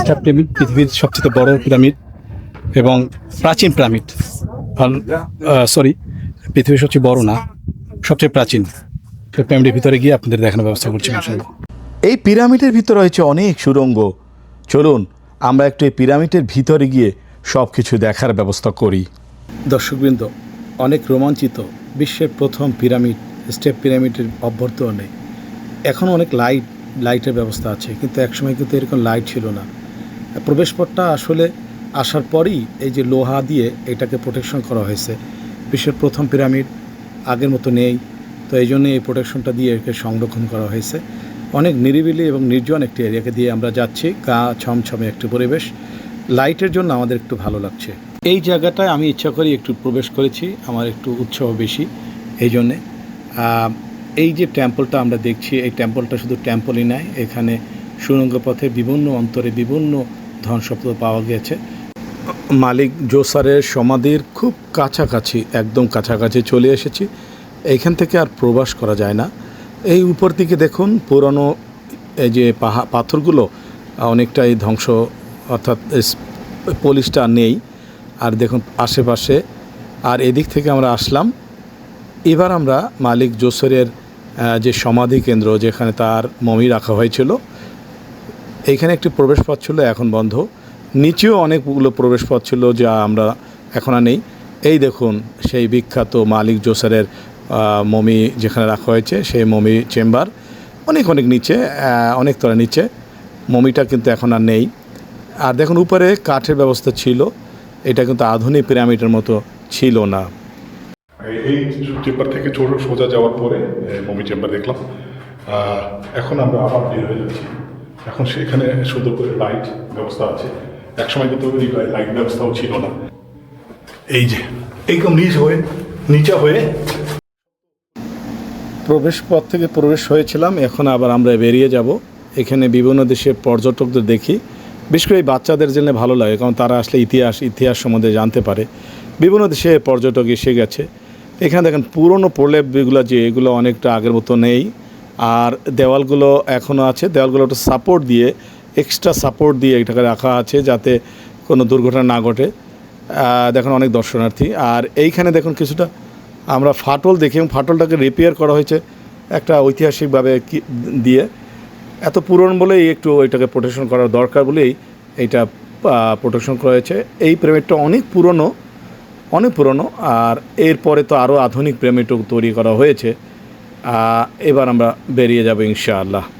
Star pyramid পৃথিবীর সবচেয়ে বড় পিরামিড এবং প্রাচীন পিরামিড। সরি পৃথিবীর সবচেয়ে বড় না সবচেয়ে প্রাচীন। পিরামিডের ভিতরে গিয়ে আপনাদের দেখানোর ব্যবস্থা করছি এই পিরামিডের ভিতরে রয়েছে অনেক সুড়ঙ্গ। চলুন আমরা একটু এই পিরামিডের ভিতরে গিয়ে সব কিছু দেখার ব্যবস্থা করি। দর্শকবৃন্দ অনেক রোমাঞ্চিত বিশ্বের প্রথম পিরামিড স্টেপ পিরামিডের অভ্যর্থনে। এখন অনেক লাইট লাইটের ব্যবস্থা আছে কিন্তু একসময় কিন্তু এরকম লাইট ছিল না। প্রবেশপথটা আসলে আসার পরই এই যে লোহা দিয়ে এটাকে প্রোটেকশন করা হয়েছে। বিশ্বের প্রথম পিরামিড আগের মতো নেই, তো এই জন্য এই প্রোটেকশনটা দিয়ে একে সংরক্ষণ করা হয়েছে। অনেক নিরিবিলি এবং নির্জন একটি এরিয়াকে দিয়ে আমরা যাচ্ছি, গা ছমছমে একটি পরিবেশ। লাইটের জন্য আমাদের একটু ভালো লাগছে। এই জায়গাটায় আমি ইচ্ছা করি একটু প্রবেশ করেছি, আমার একটু উৎসাহ বেশি, এই জন্যে। এই যে টেম্পলটা আমরা দেখছি, এই টেম্পলটা শুধু টেম্পলই নয় এখানে সুরঙ্গ পথে বিভিন্ন অন্তরে বিভিন্ন ধনসম্পদ পাওয়া গিয়েছে মালিক জোসারের সমাধির খুব কাছাকাছি, একদম কাছাকাছি চলে এসেছি। এইখান থেকে আর প্রবাস করা যায় না। এই উপর দিকে দেখুন, পুরনো এই যে পাহা পাথরগুলো অনেকটাই ধ্বংস, অর্থাৎ পলিশটা নেই। আর দেখুন, আশেপাশে আর এদিক থেকে আমরা আসলাম। এবার আমরা মালিক জোসরের যে সমাধি কেন্দ্র, যেখানে তার মমি রাখা হয়েছিল এইখানে একটি প্রবেশপথ ছিল, এখন বন্ধ। নিচেও অনেকগুলো প্রবেশপথ ছিল যা আমরা এখন আর নেই। এই দেখুন, সেই বিখ্যাত মালিক জোসারের মমি যেখানে রাখা হয়েছে, সেই মমি চেম্বার। অনেক অনেক নিচে অনেক তলা নিচে। মমিটা কিন্তু এখন আর নেই। আর দেখুন, উপরে কাঠের ব্যবস্থা ছিল। এটা কিন্তু আধুনিক পিরামিডের মতো ছিল না। এই- চেম্বার থেকে ছোট, সোজা যাওয়ার পরে মমি চেম্বার দেখলাম। এখন আমরা আবার বের হয়ে যাচ্ছি। এখন সেখানে সুন্দর করে লাইট ব্যবস্থা আছে। একসময় কিন্তু লাইট ব্যবস্থাও ছিল না। এই যে, এইরকম নিচ হয়ে, নিচা হয়ে। প্রবেশ পথ থেকে প্রবেশ হয়েছিলাম, এখন আবার আমরা বেরিয়ে যাব। এখানে বিভিন্ন দেশের পর্যটকদের দেখি। বিশেষ করে এই বাচ্চাদের জন্য ভালো লাগে, কারণ তারা আসলে ইতিহাস ইতিহাস সম্বন্ধে জানতে পারে। বিভিন্ন দেশে পর্যটক এসে গেছে। এখানে দেখেন পুরনো প্রলেপগুলো যে, এগুলো অনেকটা আগের মতো নেই। আর দেওয়ালগুলো এখনও আছে। দেওয়ালগুলো একটু সাপোর্ট দিয়ে এক্সট্রা সাপোর্ট দিয়ে এটাকে রাখা আছে যাতে কোনো দুর্ঘটনা না ঘটে। দেখুন অনেক দর্শনার্থী। আর এইখানে দেখুন কিছুটা, আমরা ফাটল দেখি এবং ফাটলটাকে রিপেয়ার করা হয়েছে একটা ঐতিহাসিকভাবে দিয়ে। এত পুরনো বলেই একটু ওইটাকে প্রোটেকশন করার দরকার বলেই এইটা প্রোটেকশন করা হয়েছে। এই পিরামিডটা অনেক পুরনো অনেক পুরনো। আর এরপরে তো আরও আধুনিক পিরামিডও তৈরি করা হয়েছে। এবার আমরা বেরিয়ে যাব ইনশাআল্লাহ।